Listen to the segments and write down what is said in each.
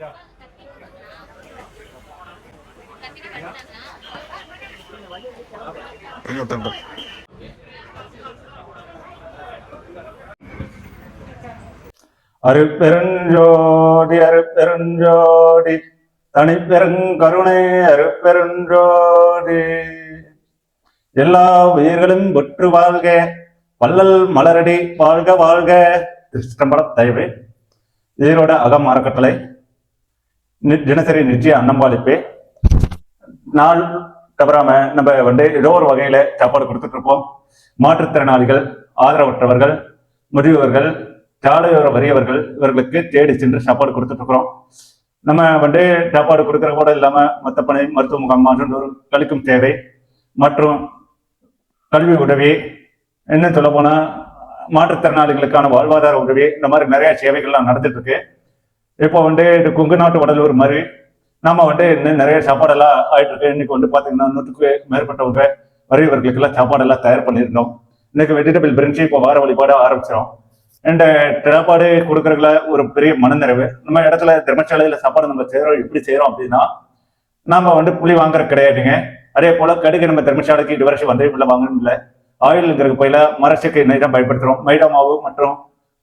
அருப்பெருஞ்சோதி அருப்பெருஞ்சோதி தனிப்பெருங்கருணை அருப்பெருஞ்சோதி. எல்லா உயிர்களும் ஒற்று வாழ்க வள்ளல் மலரடி வாழ்க வாழ்க. திருச்சிட்டம்பரம் தயவு. ஈரோட அகம் அறக்கட்டளை நி- தினசரி நிச்சய அன்னம்பாளிப்பே நாள் தவறாம நம்ம வந்து ஏதோ ஒரு வகையில சாப்பாடு கொடுத்துட்டு இருப்போம். மாற்றுத்திறனாளிகள் ஆதரவற்றவர்கள் முதியவர்கள் சாலையோர வறியவர்கள் இவர்களுக்கு தேடி சென்று சாப்பாடு கொடுத்துட்டு இருக்கிறோம். நம்ம வந்து சாப்பாடு கொடுக்கற கூட இல்லாம மற்ற பணி மருத்துவ முகாம் மற்றும் கழிக்கும் தேவை. மற்றும் கல்வி உதவி என்ன சொல்ல போனா மாற்றுத்திறனாளிகளுக்கான வாழ்வாதார உதவி இந்த மாதிரி நிறைய சேவைகள்லாம் நடந்துட்டு இருக்கு. இப்போ வந்து இது கொங்கு நாட்டு வடலூர் மாதிரி நம்ம வந்து இன்னும் நிறைய சாப்பாடெல்லாம் ஆயிட்டு இருக்கு. இன்னைக்கு வந்து பாத்தீங்கன்னா நூற்றுக்கு மேற்பட்டவங்க வறியவர்களுக்கெல்லாம் சாப்பாடெல்லாம் தயார் பண்ணியிருந்தோம். இன்னைக்கு வெஜிடபிள் பிரிஞ்சு இப்போ வார வழிபாட ஆரம்பிச்சிடும் இந்த சாப்பாடு கொடுக்குறதுல ஒரு பெரிய மனநிறைவு. நம்ம இடத்துல தர்மசாலையில சாப்பாடு நம்ம செய்யறோம் எப்படி செய்யறோம் அப்படின்னா நாம வந்து புளி வாங்குற கிடையாதுங்க. அதே போல கடுகு நம்ம தர்மசாலைக்கு இது வருஷம் வந்தே உள்ள வாங்கணும் இல்லை. ஆயில்ங்கிறதுக்கு போயில மரச்சக்கு எண்ணெய் தான் பயன்படுத்துறோம். மைதா மாவு மற்றும்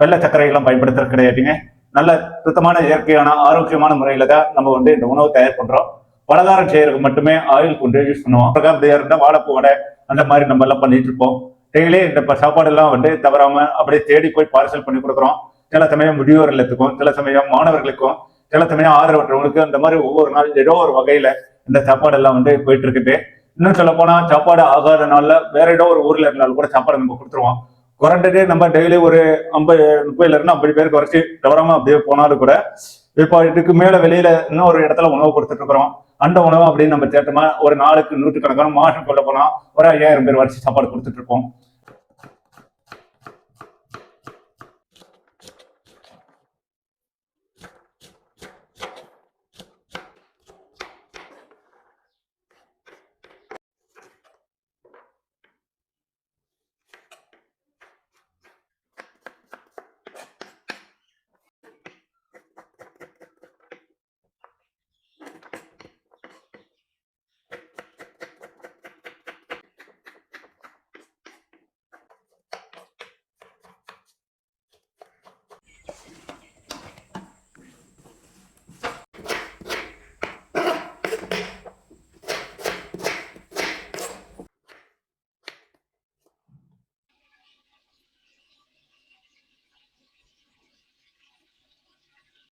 வெள்ளை சர்க்கரை எல்லாம் பயன்படுத்துறது கிடையாதுங்க. நல்ல சுத்தமான இயற்கையான ஆரோக்கியமான முறையில தான் நம்ம வந்து இந்த உணவு தயார் பண்றோம். பலகாரம் செய்யறதுக்கு மட்டுமே ஆயில் கொண்டு யூஸ் பண்ணுவோம். அப்படியே இருந்தா வாழைப்பூ வடை அந்த மாதிரி நம்ம எல்லாம் பண்ணிட்டு இருப்போம். டெய்லி இந்த சாப்பாடு சாப்பாடெல்லாம் வந்து தவறாம அப்படியே தேடி போய் பார்சல் பண்ணி கொடுக்குறோம். சில சமயம் முதியோர் இல்லத்துக்கும் சில சமயம் மாணவர்களுக்கும் சில சமயம் ஆதரவற்றவங்களுக்கு அந்த மாதிரி ஒவ்வொரு நாள் ஏதோ ஒரு வகையில இந்த சாப்பாடெல்லாம் வந்து போயிட்டு இருக்குது. இன்னும் சொல்ல போனா சாப்பாடு ஆகாத நாள்ல வேற ஏதோ ஒரு ஊர்ல இருந்தாலும் கூட சாப்பாடு நம்ம கொடுத்துருவோம். குறைஞ்சது நம்ம டெய்லி ஒரு ஐம்பது முப்பதுல இருந்து ஐம்பது பேர் குறைச்சி தவறாம அப்படியே போனாலும் கூட இப்போ இதுக்கு மேல வெளியில இன்னும் ஒரு இடத்துல உணவு கொடுத்துட்டு இருக்கிறோம். அந்த உணவு அப்படின்னு நம்ம சேர்த்தோமா ஒரு நாளுக்கு நூற்று கணக்கான மாசம் கொள்ள போனா ஒரு ஐயாயிரம் பேர் வரிசை சாப்பாடு கொடுத்துட்டு இருப்போம்.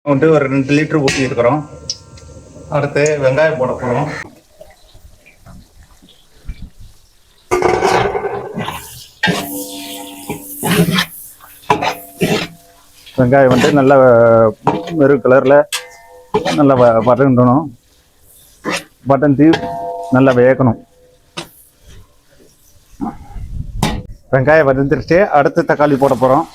வந்துட்டு ஒரு ரெண்டு லிட்டர் ஊற்றி இருக்கிறோம் அடுத்து வெங்காயம் போட போகிறோம் வெங்காயம் வந்து நல்ல மெரு கலரில் நல்லா வ வதங்கணும். தீ நல்லா வேகணும். வெங்காயம் வதந்துருச்சு அடுத்து தக்காளி போட போகிறோம்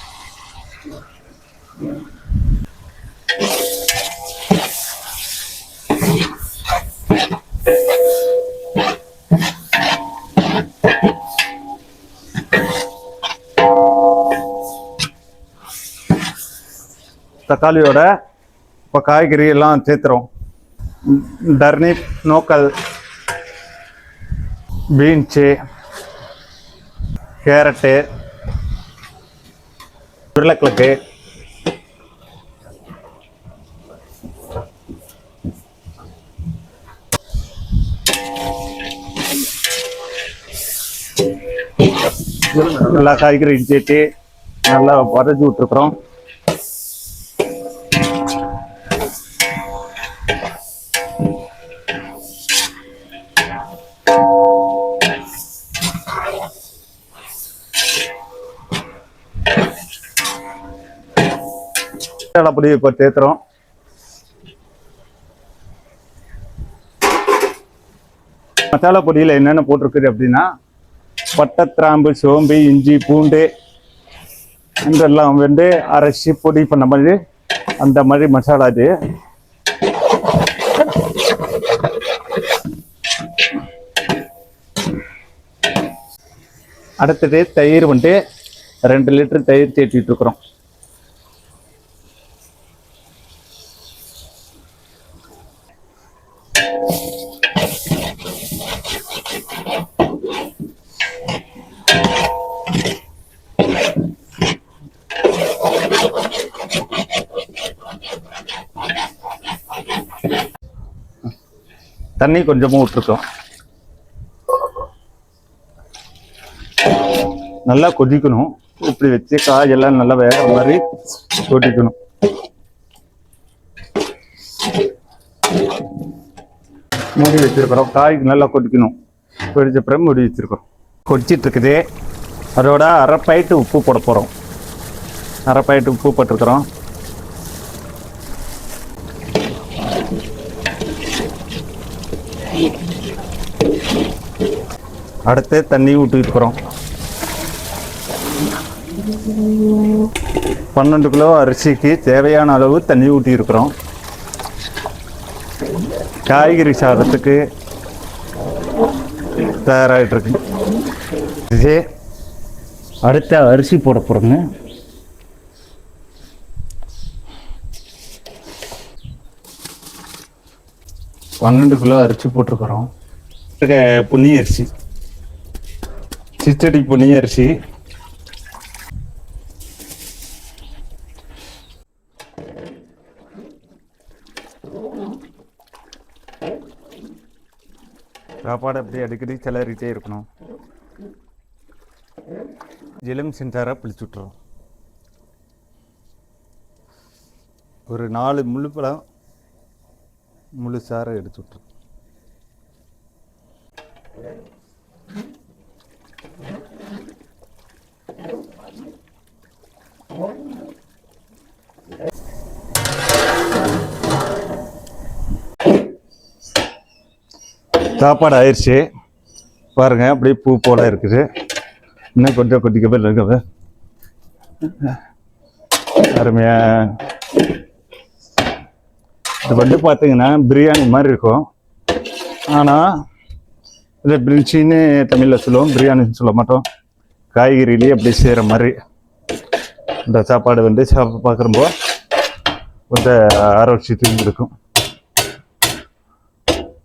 தக்காளியோட இப்போ காய்கறி எல்லாம் சேர்த்துறோம். டர்னிப் நோக்கல் பீன்ஸு கேரட்டு உருளைக்கிழக்கு எல்லா காய்கறியும் சேர்த்து நல்லா வதக்கி விட்டுருக்குறோம். மசாலா பொடி இப்போ சேர்த்துறோம் மசாலா பொடியில் என்னென்ன போட்டிருக்குது அப்படின்னா பட்டை சோம்பு இஞ்சி பூண்டு இதெல்லாம் வந்து அரைச்சி பொடி பண்ண மாதிரி அந்த மாதிரி மசாலா இது. அடுத்தது தயிர் வந்துட்டு ரெண்டு லிட்டர் தயிர் சேர்த்திட்டு இருக்கிறோம். தண்ணி கொஞ்சமும் விட்டுருக்கோம். நல்லா கொதிக்கணும். இப்படி வச்சு காயெல்லாம் நல்லா வேற மாதிரி கொதிக்கணும். மூடி வச்சிருக்கிறோம். காய்க்கு நல்லா கொதிக்கணும். கொதிச்ச பிறகு மூடி வச்சிருக்கிறோம். கொதிச்சிட்டு இருக்குது அதோட அரை பாயிட்டு உப்பு போட போகிறோம் அரை பாயிட்டு உப்பு போட்டிருக்கிறோம். அடுத்து தண்ணி விட்டுக்கிறோம் பன்னெண்டு கிலோ அரிசிக்கு தேவையான அளவு தண்ணி ஊற்றி காய்கறி சாதத்துக்கு தயாராகிட்டுருக்கு இதே இது அடுத்த அரிசி போட போகிறோங்க பன்னெண்டு கிலோ அரிசி போட்டிருக்கிறோம். புண்ணிய புண்ணி அரிசி. சிச்சடி புண்ணி அரிசி சாப்பாடு அப்படியே அடிக்கடி கிளறிட்டே இருக்கணும். ஜிலம் சென்சாரா பிழிச்சு விட்டுரும் ஒரு நாலு முழு பழம் முழு சாரை எடுத்து விட்டுரும் சாப்பாடு ஆயிடுச்சு பாருங்க அப்படியே பூ போல இருக்குது. இன்னும் கொஞ்சம் கொட்டிக்கவே இருக்குது அருமையா. இது வந்து பார்த்தீங்கன்னா பிரியாணி மாதிரி இருக்கும். ஆனால் இந்த பிரிஞ்சின்னு தமிழில் சொல்லுவோம் பிரியாணின்னு சொல்ல மாட்டோம். காய்கறிலேயே அப்படி செய்கிற மாதிரி. இந்த சாப்பாடு வந்து சாப்பிட்டு பார்க்குறப்போ கொஞ்சம் ஆரோக்கியத்தையும் இருக்கும்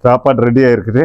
சாப்பாடு ரெடியாக இருக்குது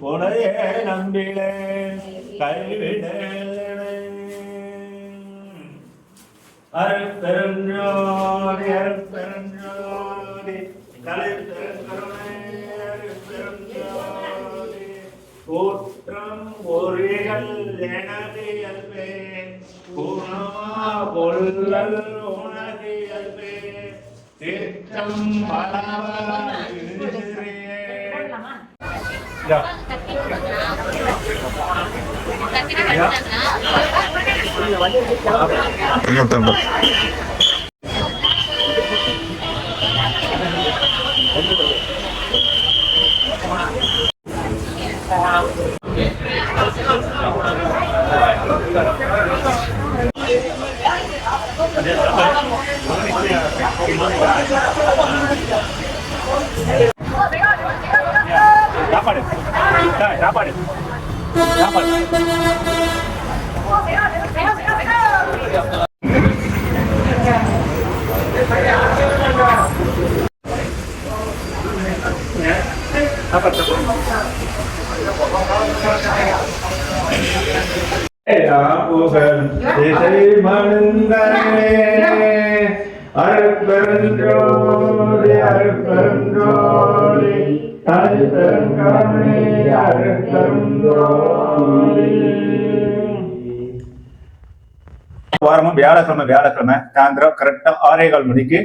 உனையே நம்பிலே கைவிடலே அருப்பெருஞ்சோதி அருப்பெருஞ்சோதி தலைப்பெருங்கருணை அருப்பெருஞ்சோதி கூற்றம் பொறிகள் எனது இயல்பே குணமா கொள்ளல் தீர்த்தம் 不用打了 சாப்பாடு சாப்பாடு புகழ் திசை மணந்தனே அருப்பெருஞ்சோடி அருப்பெருஞ்சோடி தனிப்பெருங்கருணை அருப்பெருஞ்சோடி வாரமும் வியாழக்கிழமை வியாழக்கிழமை சாயந்தரம் கரெக்டா ஆறே கால் மணிக்கு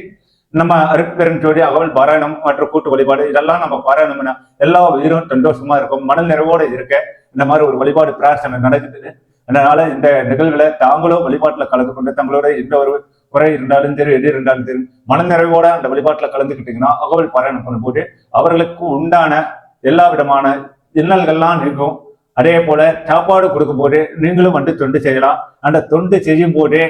நம்ம அருப்பெருஞ்சோடி அகவல் பாராயணம் மற்றும் கூட்டு வழிபாடு இதெல்லாம் நம்ம பாராயணம் எல்லா உயிரும் சந்தோஷமா இருக்கும். மன நிறைவோடு இருக்க இந்த மாதிரி ஒரு வழிபாடு பிரார்த்தனை நடக்குது. அதனால இந்த நிகழ்வுல தாங்களும் வழிபாட்டுல கலந்து கொண்டு தங்களோட எந்த ஒரு குறை இருந்தாலும் சரி எது இருந்தாலும் சரி மனநிறைவோட அந்த வழிபாட்டுல கலந்துக்கிட்டீங்கன்னா அகவல் பாராயணம் பண்ணும்போது அவர்களுக்கு உண்டான எல்லா விதமான இன்னல்கள்லாம் நீங்கும் அதே போல சாப்பாடு கொடுக்கும் போது நீங்களும் வந்து தொண்டு செய்யலாம். அந்த தொண்டு செய்யும் போதே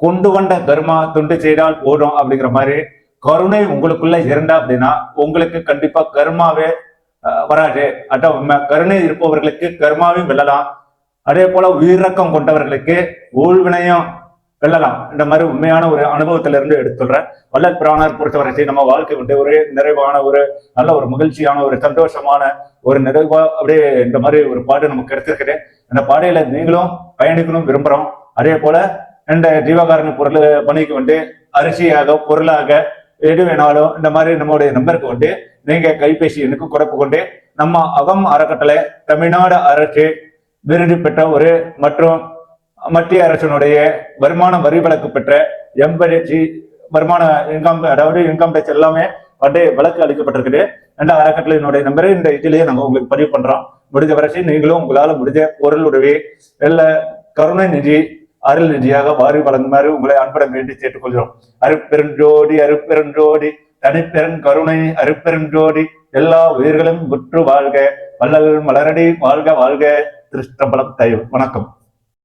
கொண்டு வந்த கர்மா தொண்டு செய்தால் போதும் அப்படிங்கிற மாதிரி கருணை உங்களுக்குள்ள இருந்தா அப்படின்னா உங்களுக்கு கண்டிப்பா கர்மாவே வராது. அதான் கருணை இருப்பவர்களுக்கு கர்மாவையும் வெல்லலாம். அதே போல உயிரக்கம் கொண்டவர்களுக்கு ஊழ்வினையும் வெல்லலாம். இந்த மாதிரி உண்மையான ஒரு அனுபவத்தில இருந்து எடுத்துடுறேன் வல்ல பிராணர் பொறுத்தவரை நம்ம வாழ்க்கை வந்து ஒரு நிறைவான ஒரு நல்ல ஒரு மகிழ்ச்சியான ஒரு சந்தோஷமான ஒரு நிறைவா அப்படியே இந்த மாதிரி ஒரு பாடு நமக்கு கிடைச்சிருக்குது அந்த பாடையில நீங்களும் பயணிக்கணும் விரும்புறோம். அதே போல இந்த ஜீவகாரண பொருள் பணிக்கு வந்து அரிசியாக பொருளாக எது வேணாலும் இந்த மாதிரி நம்மளுடைய நம்பருக்கு வந்து நீங்க கைபேசி எனக்கு குறைப்பு கொண்டு நம்ம அகம் அறக்கட்டளை தமிழ்நாடு அரசு விருது பெற்ற ஒரு மற்றும் மத்திய அரசினுடைய வருமான வரி விலக்கு பெற்ற எம்படி வருமான இன்கம் அதாவது இன்கம் டேக்ஸ் எல்லாமே வந்து விலக்கு அளிக்கப்பட்டிருக்குது. அந்த அறக்கட்டளையினுடைய நம்பரை இந்த இதிலேயே நாங்கள் உங்களுக்கு பதிவு பண்றோம். முடிஞ்ச வரைக்கும் நீங்களும் உங்களால் முடிஞ்ச பொருள் உதவி இல்ல கருணை நிதி அருள் நிதியாக வாரி வழங்குமாறு உங்களை அன்புடன் வேண்டி கேட்டுக்கொள்கிறோம். அருப்பெருஞ்சோடி அருப்பெருஞ்சோடி தனிப்பெரும் கருணை அருப்பெருஞ்சோடி எல்லா உயிர்களும் முற்று வாழ்க. வள்ளல் மலரடி வாழ்க வாழ்க. திருஷ்டபலம் தயவு. வணக்கம்.